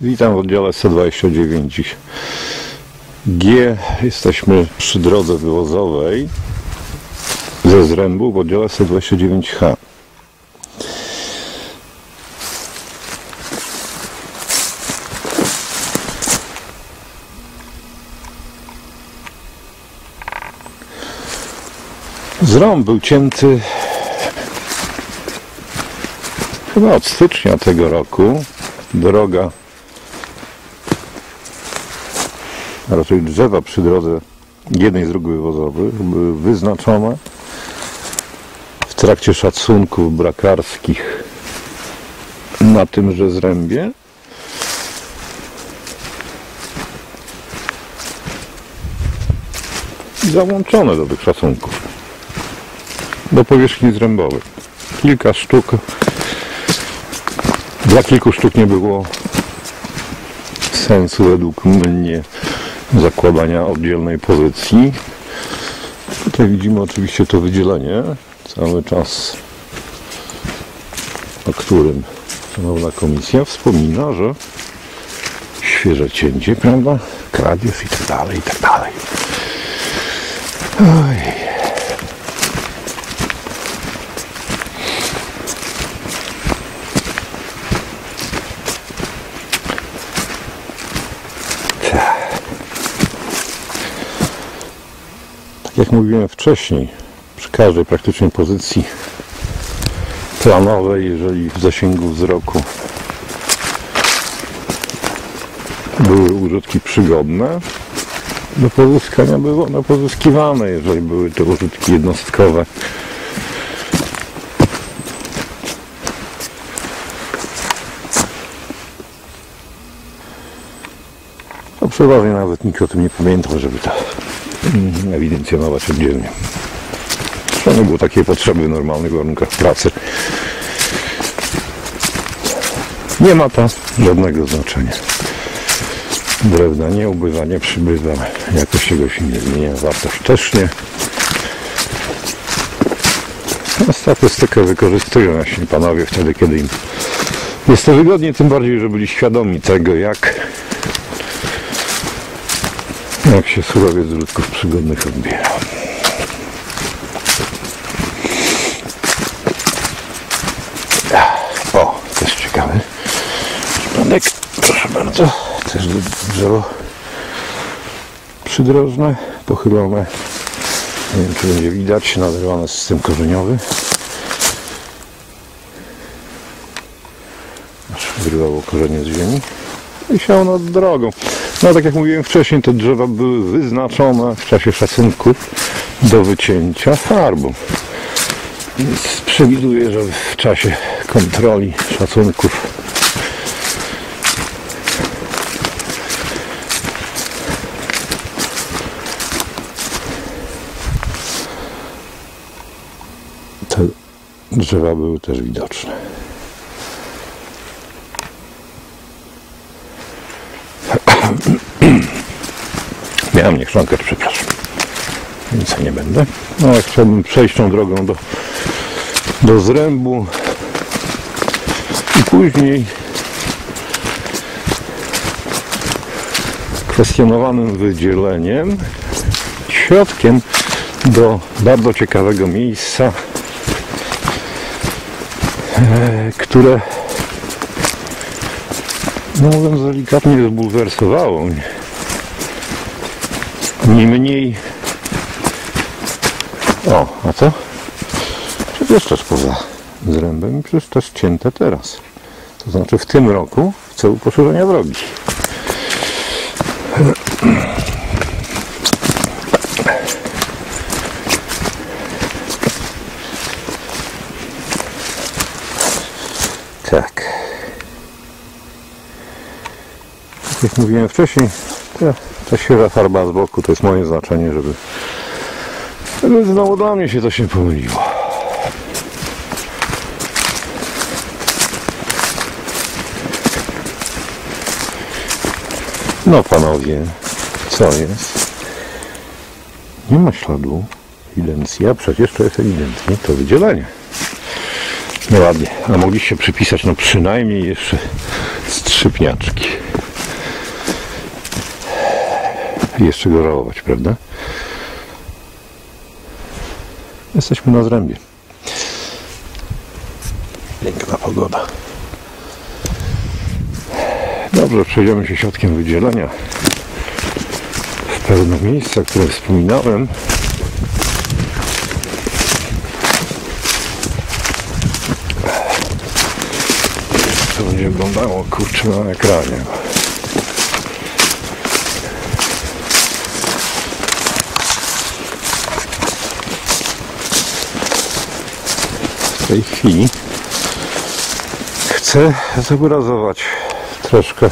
Witam w oddziale 129 G. Jesteśmy przy drodze wywozowej ze Zrębu w oddziale 129H. Zrąb był cięty chyba od stycznia tego roku. Droga a raczej drzewa przy drodze jednej z dróg wywozowych były wyznaczone w trakcie szacunków brakarskich na tymże zrębie. Załączone do tych szacunków do powierzchni zrębowej. Kilka sztuk. Dla kilku sztuk nie było sensu według mnie zakładania oddzielnej pozycji. Tutaj widzimy oczywiście to wydzielenie cały czas, o którym szanowna komisja wspomina, że świeże cięcie, prawda? Kradzież i tak dalej, i tak dalej. Jak mówiłem wcześniej, przy każdej praktycznie pozycji planowej, jeżeli w zasięgu wzroku były użytki przygodne, do pozyskania były one pozyskiwane, jeżeli były to użytki jednostkowe. No przeważnie nawet nikt o tym nie pamiętał, żeby to ewidencjonować oddzielnie. To nie było takiej potrzeby w normalnych warunkach pracy. Nie ma to żadnego znaczenia. Drewna nie ubywa, nie przybywa, jakość tego się nie zmienia, wartość też nie. A statystykę wykorzystują właśnie panowie wtedy, kiedy im jest to wygodnie, tym bardziej, że byli świadomi tego, jak jak się surowiec z użytków przygodnych odbiera. O, też ciekawy przypadek. Proszę bardzo, też drzewo przydrożne, pochylone. Nie wiem, czy będzie widać, naderwany system korzeniowy. Aż wyrywało korzenie z ziemi i siał nad drogą. No tak jak mówiłem wcześniej, te drzewa były wyznaczone w czasie szacunków do wycięcia farbą. Więc przewiduję, że w czasie kontroli szacunków te drzewa były też widoczne. Miałem niechrzankę, przepraszam. Nic nie będę. No ale chciałbym przejść tą drogą do, do zrębu i później kwestionowanym wydzieleniem środkiem do bardzo ciekawego miejsca, e, które no mówiąc delikatnie zbulwersowało mnie. Niemniej o, a co? Przecież też poza zrębem, przecież też cięte teraz. To znaczy w tym roku w celu poszerzenia drogi. Tak. Tak jak mówiłem wcześniej, ta, ta świeża farba z boku to jest moje znaczenie, żeby, żeby znowu dla mnie się to się pomyliło. No panowie, co jest? Nie ma śladu ewidencji, a przecież to jest ewidentnie to wydzielenie. No ładnie, a mogliście przypisać no przynajmniej jeszcze strzykniaczki. Jeszcze go żałować, prawda? Jesteśmy na zrębie. Piękna pogoda. Dobrze, przejdziemy się środkiem wydzielenia w pewne miejsca, które wspominałem. To będzie wyglądało kurczę na ekranie. W tej chwili. Chcę zobrazować troszkę